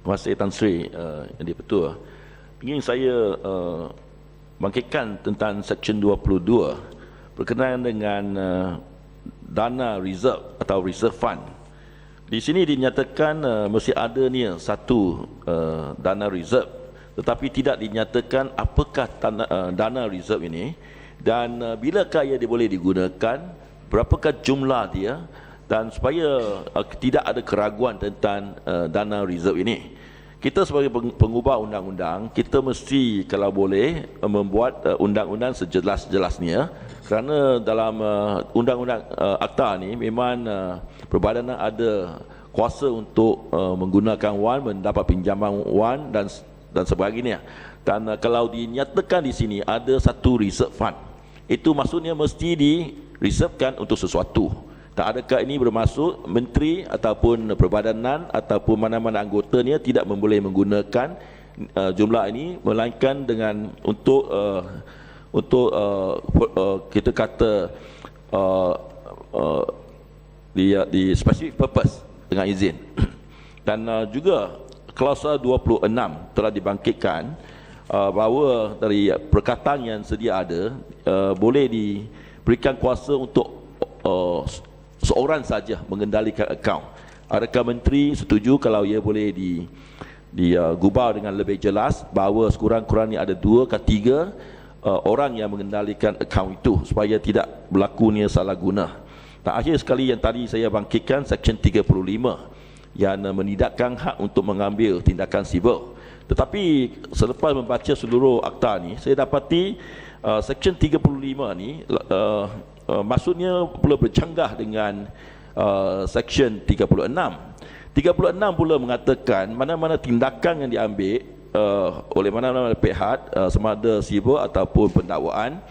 Kasih Tan Sri uh, yang dipertua. Ingin saya uh, bangkitkan tentang Seksyen 22 berkenaan dengan uh, dana reserve atau reserve fund. Di sini dinyatakan uh, mesti ada ni satu uh, dana reserve tetapi tidak dinyatakan apakah dana, uh, dana reserve ini dan uh, bilakah ia boleh digunakan, berapakah jumlah dia dan supaya uh, tidak ada keraguan tentang uh, dana reserve ini kita sebagai pengubah undang-undang kita mesti kalau boleh uh, membuat uh, undang-undang sejelas-jelasnya. Kerana dalam uh, undang-undang uh, akta ni memang uh, perbadanan ada kuasa untuk uh, menggunakan wang mendapat pinjaman wang dan dan sebagainya. Dan uh, kalau dinyatakan di sini ada satu reserve fund itu maksudnya mesti di reservekan untuk sesuatu tak adakah ini bermaksud menteri ataupun perbadanan ataupun mana-mana anggotanya tidak boleh menggunakan uh, jumlah ini melainkan dengan untuk uh, untuk uh, uh, kita kata uh, uh, di di specific purpose dengan izin. Dan uh, juga klausul 26 telah dibangkitkan uh, bahawa dari perkataan yang sedia ada uh, boleh diberikan kuasa untuk uh, seorang saja mengendalikan akaun. Adakah menteri setuju kalau ia boleh di di uh, dengan lebih jelas bahawa sekurang-kurangnya ada dua ke tiga uh, orang yang mengendalikan akaun itu supaya tidak berlakunya salah guna. Dan akhir sekali yang tadi saya bangkitkan Seksyen 35 yang uh, menidakkan hak untuk mengambil tindakan sibuk. Tetapi selepas membaca seluruh akta ni saya dapati uh, Seksyen 35 ni uh, Uh, maksudnya pula bercanggah dengan uh, section 36 36 pula mengatakan mana-mana tindakan yang diambil uh, oleh mana-mana pihak uh, sama ada sibuk ataupun pendakwaan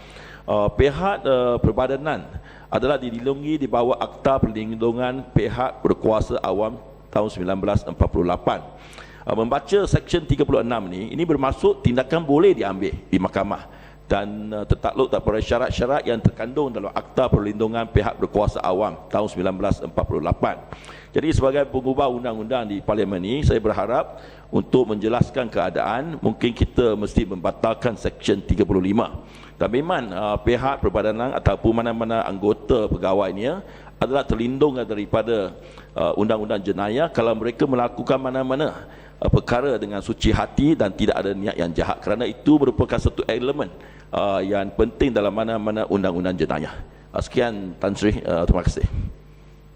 uh, pihak uh, perbadanan adalah dilindungi di bawah Akta Perlindungan Pihak Berkuasa Awam tahun 1948 uh, membaca section 36 ni ini bermaksud tindakan boleh diambil di mahkamah dan uh, tertakluk pada syarat-syarat yang terkandung dalam Akta Perlindungan Pihak Berkuasa Awam tahun 1948. Jadi sebagai pengubah undang-undang di parlimen ini, saya berharap untuk menjelaskan keadaan, mungkin kita mesti membatalkan Seksyen 35. Dan memang uh, pihak perbadanan ataupun mana-mana anggota pegawainya adalah terlindung daripada uh, undang-undang jenayah kalau mereka melakukan mana-mana uh, perkara dengan suci hati dan tidak ada niat yang jahat kerana itu merupakan satu elemen uh, yang penting dalam mana-mana undang-undang jenayah. Uh, sekian Tan Sri, uh, terima kasih.